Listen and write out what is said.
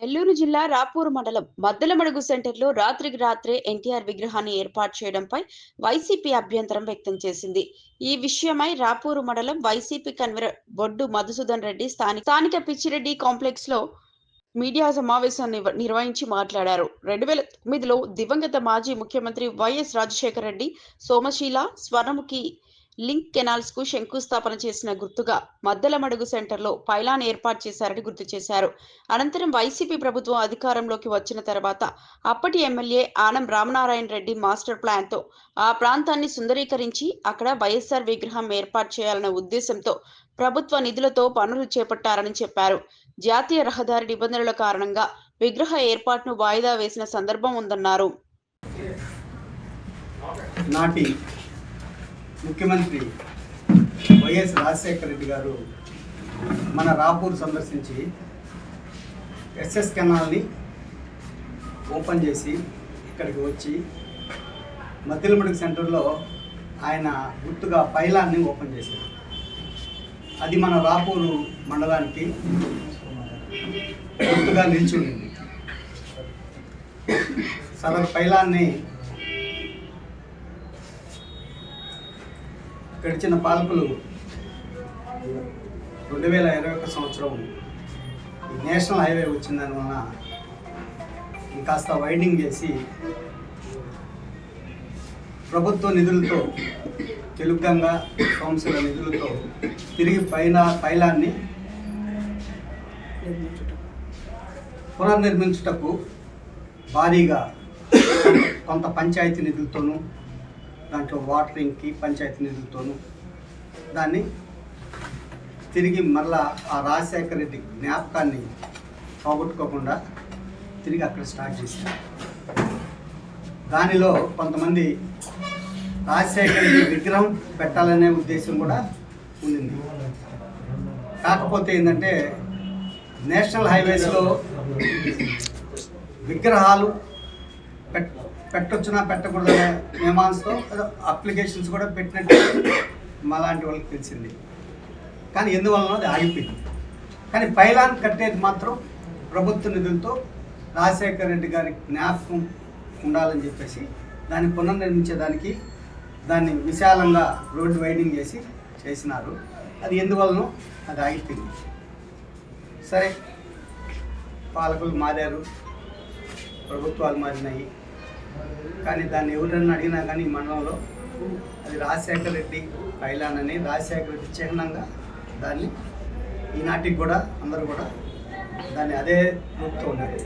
నెల్లూరు జిల్లా రాపూర్ మండలం మద్దలమడుగు సెంటర్లో రాత్రికి రాత్రే ఎన్టీఆర్ విగ్రహాన్ని ఏర్పాటు చేయడంపై వైసీపీ అభ్యంతరం వ్యక్తం చేసింది. ఈ విషయమై రాపూరు మండలం వైసీపీ కన్వీనర్ బొడ్డు మధుసూదన్ రెడ్డి స్థానిక స్థానిక పిచ్చిరెడ్డి కాంప్లెక్స్లో మీడియా సమావేశాన్ని నిర్వహించి మాట్లాడారు. రెండు వేల తొమ్మిదిలో దివంగత మాజీ ముఖ్యమంత్రి వైఎస్ రాజశేఖర రెడ్డి సోమశీల స్వర్ణముఖి లింక్ కెనాల్స్కు శంకుస్థాపన చేసిన గుర్తుగా మద్దలమడుగు సెంటర్లో పైలాన్ ఏర్పాటు చేశారని గుర్తు చేశారు. అనంతరం వైసీపీ ప్రభుత్వం అధికారంలోకి వచ్చిన తర్వాత అప్పటి ఎమ్మెల్యే ఆనం రామనారాయణ రెడ్డి మాస్టర్ ప్లాన్తో ఆ ప్రాంతాన్ని సుందరీకరించి అక్కడ వైఎస్ఆర్ విగ్రహం ఏర్పాటు చేయాలన్న ఉద్దేశంతో ప్రభుత్వ నిధులతో పనులు చేపట్టారని చెప్పారు. జాతీయ రహదారి నిబంధనల కారణంగా విగ్రహ ఏర్పాటును వాయిదా వేసిన సందర్భం ఉందన్నారు. నాటి ముఖ్యమంత్రి వైఎస్ రాజశేఖర రెడ్డి గారు మన రాపూర్ సందర్శించి ఎస్ఎస్ కెనాల్ని ఓపెన్ చేసి ఇక్కడికి వచ్చి మద్దిలమడుగు సెంటర్లో ఆయన గుర్తుగా పైలాన్ని ఓపెన్ చేశారు. అది మన రాపూరు మండలానికి గుర్తుగా నిలిచి సదరు పైలాన్ని గడిచిన పాలకులు రెండు వేల ఇరవై ఒక సంవత్సరం ఈ నేషనల్ హైవే వచ్చిన దానివల్ల ఇంకాస్త వైడింగ్ చేసి ప్రభుత్వ నిధులతో తెలుగంగా కౌన్సిల్ నిధులతో తిరిగి పైన పైలాన్ని పునర్నిర్మించుటకు భారీగా కొంత పంచాయతీ నిధులతోనూ దాంట్లో వాటరింగ్కి పంచాయతీ నిధులతోనూ దాన్ని తిరిగి మళ్ళా ఆ రాజశేఖర రెడ్డి జ్ఞాపకాన్ని పోగొట్టుకోకుండా తిరిగి అక్కడ స్టార్ట్ చేశారు. దానిలో కొంతమంది రాజశేఖర రెడ్డి విగ్రహం పెట్టాలనే ఉద్దేశం కూడా ఉండింది. కాకపోతే ఏంటంటే నేషనల్ హైవేస్లో విగ్రహాలు పెట్ పెట్టొచ్చునా పెట్టకూడదనే నియమాంశతో ఏదో అప్లికేషన్స్ కూడా పెట్టినట్టు మాలాంటి వాళ్ళకి తెలిసింది. కానీ ఎందువలన అది ఆగిపోయింది. కానీ పైలాన్ కట్టేది మాత్రం ప్రభుత్వ నిధులతో రాజశేఖర రెడ్డి గారి జ్ఞాపకం ఉండాలని చెప్పేసి దాన్ని పునర్నిర్మించేదానికి దాన్ని విశాలంగా రోడ్డు వైడింగ్ చేసి చేసినారు. అది ఎందువలన అది ఆగిపోయింది. సరే పాలకులు మారారు ప్రభుత్వాలు మారినాయి. కానీ దాన్ని ఎవరన్నా అడిగినా కానీ ఈ మండలంలో అది రాజశేఖర రెడ్డి పైలాన్ అని రాజశేఖర రెడ్డి చిహ్నంగా దాన్ని ఈనాటికి కూడా అందరూ కూడా దాన్ని అదే రూపుతో ఉన్నారు.